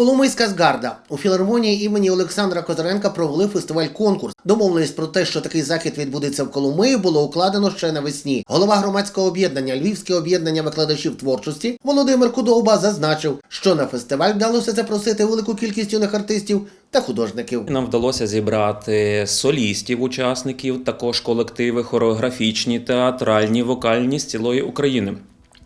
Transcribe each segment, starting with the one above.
Коломийська згарда у філармонії імені Олександра Козаренка провели фестиваль-конкурс. Домовленість про те, що такий захід відбудеться в Коломиї, було укладено ще навесні. Голова громадського об'єднання Львівське об'єднання викладачів творчості Володимир Кудовба зазначив, що на фестиваль вдалося запросити велику кількість юних артистів та художників. Нам вдалося зібрати солістів, учасників, також колективи хореографічні, театральні, вокальні з цілої України.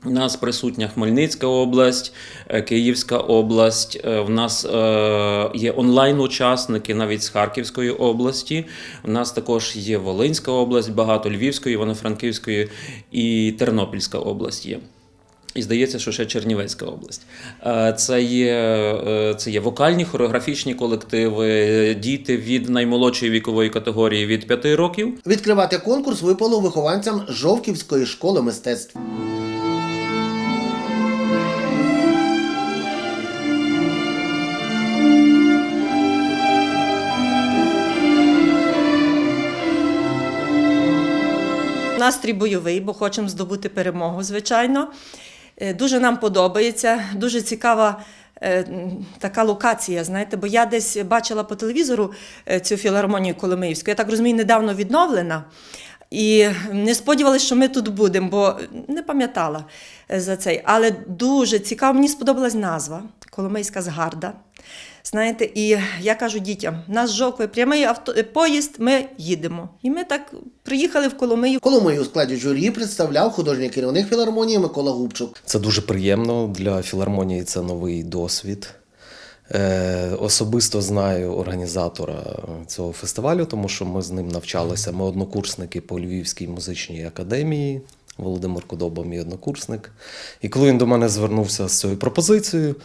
У нас присутня Хмельницька область, е, Київська область. е, В нас е, є онлайн-учасники навіть з Харківської області. У нас також є Волинська область, багато Львівської, Івано-Франківської і Тернопільська область є. І здається, що ще Чернівецька область. Це є, це є вокальні хореографічні колективи, діти від наймолодшої вікової категорії від 5 років. Відкривати конкурс випало вихованцям Жовківської школи мистецтв. Настрій бойовий, бо хочемо здобути перемогу, звичайно. Е, Дуже нам подобається, дуже цікава е, така локація, знаєте, бо я десь бачила по телевізору е, цю філармонію Коломиївську. Я так розумію, недавно відновлена. І не сподівалася, що ми тут будемо, бо не пам'ятала е, за цей. Але дуже цікаво, мені сподобалась назва Коломийська згарда. Знаєте, і я кажу дітям: нас жовкає прямий авто, е, поїзд, ми їдемо. І ми так приїхали в Коломию. Коломию у складі журі представляв художній керівник філармонії Микола Губчук. Це дуже приємно для філармонії. Це новий досвід. Е, особисто знаю організатора цього фестивалю, тому що ми з ним навчалися. Ми однокурсники по Львівській музичній академії. Володимир Кудоба, мій однокурсник. І коли він до мене звернувся з цією пропозицією,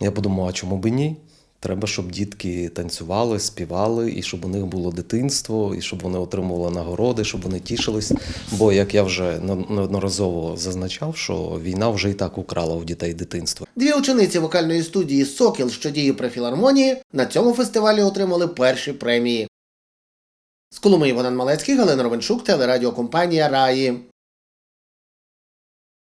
я подумав, а чому би ні? Треба, щоб дітки танцювали, співали, і щоб у них було дитинство, і щоб вони отримували нагороди, щоб вони тішились. Бо, як я вже неодноразово зазначав, що війна вже і так украла у дітей дитинство. Дві учениці вокальної студії Сокіл, що діє при філармонії, на цьому фестивалі отримали перші премії. З Коломиї Богдан Малецький, Галина Ровеншук, телерадіокомпанія Раї.